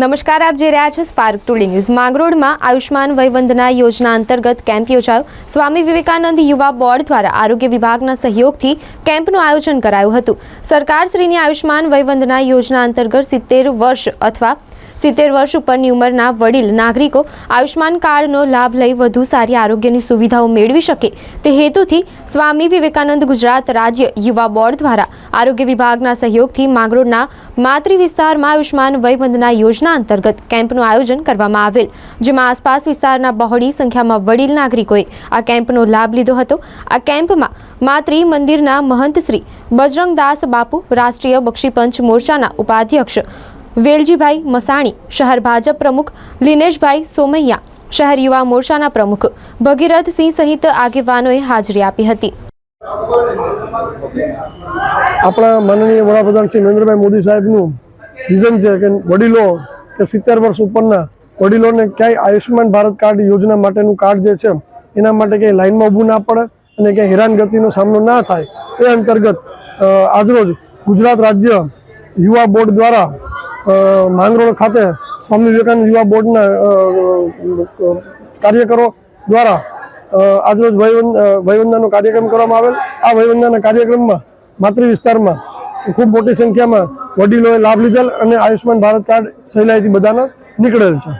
નમસ્કાર, આપ જે રહ્યા છો સ્પાર્ક ટુડે ન્યૂઝ માંગરોળમાં આયુષ્માન વયવંદના યોજના અંતર્ગત કેમ્પ યોજાયો. સ્વામી વિવેકાનંદ યુવા બોર્ડ દ્વારા આરોગ્ય વિભાગના સહયોગથી કેમ્પનું આયોજન કરાયું હતું. સરકારશ્રીની આયુષ્માન વયવંદના યોજના અંતર્ગત સિત્તેર વર્ષ અથવા સિત્તેર વર્ષ ઉપરની ઉંમરના વડીલ નાગરિકો આયુષ્માન કાર્ડનો લાભ લઈ વધુ સારી આરોગ્યની સુવિધાઓ મેળવી શકે તે હેતુથી સ્વામી વિવેકાનંદ ગુજરાત રાજ્ય યુવા બોર્ડ દ્વારા આરોગ્ય વિભાગના સહયોગથી માંગરોળના માતૃ વિસ્તારમાં આયુષ્માન વયવંદના યોજના અંતર્ગત કેમ્પનું આયોજન કરવામાં આવેલ, જેમાં આસપાસ વિસ્તારના બહોળી સંખ્યામાં વડીલ નાગરિકોએ આ કેમ્પનો લાભ લીધો હતો. આ કેમ્પમાં માતૃ મંદિરના મહંત શ્રી બજરંગદાસ બાપુ, રાષ્ટ્રીય બક્ષીપંચ મોરચાના ઉપાધ્યક્ષ વેલજીભાઈ મસાણી, શહેર ભાજપ પ્રમુખ લિનેશભાઈ સોમૈયા, શહેર યુવા મોરચાના પ્રમુખ ભગીરથસિંહ સહિત આગેવાનોએ હાજરી આપી હતી. આપણા માનનીય વડાપ્રધાન શ્રી નરેન્દ્રભાઈ મોદી સાહેબનું વિઝન છે કે વડીલો કે સિત્તેર વર્ષ ઉપરના વડીલોને ક્યાંય આયુષ્યમાન ભારત કાર્ડ યોજના માટેનું કાર્ડ જે છે, એના માટે ક્યાંય લાઇનમાં ઊભું ના પડે અને ક્યાંય હેરાનગતિનો સામનો ના થાય, એ અંતર્ગત આજરોજ ગુજરાત રાજ્ય યુવા બોર્ડ દ્વારા માંગરોળ ખાતે સ્વામી વિવેકાનંદ યુવા બોર્ડના કાર્યકરો દ્વારા આજરોજ વયવંદનાનો કાર્યક્રમ કરવામાં આવેલ. આ વયવંદનાના કાર્યક્રમમાં માતૃ વિસ્તારમાં ખૂબ મોટી સંખ્યામાં વડીલોએ લાભ લીધેલ અને આયુષ્યમાન ભારત કાર્ડ સહેલાઈથી બધાના નીકળેલ છે.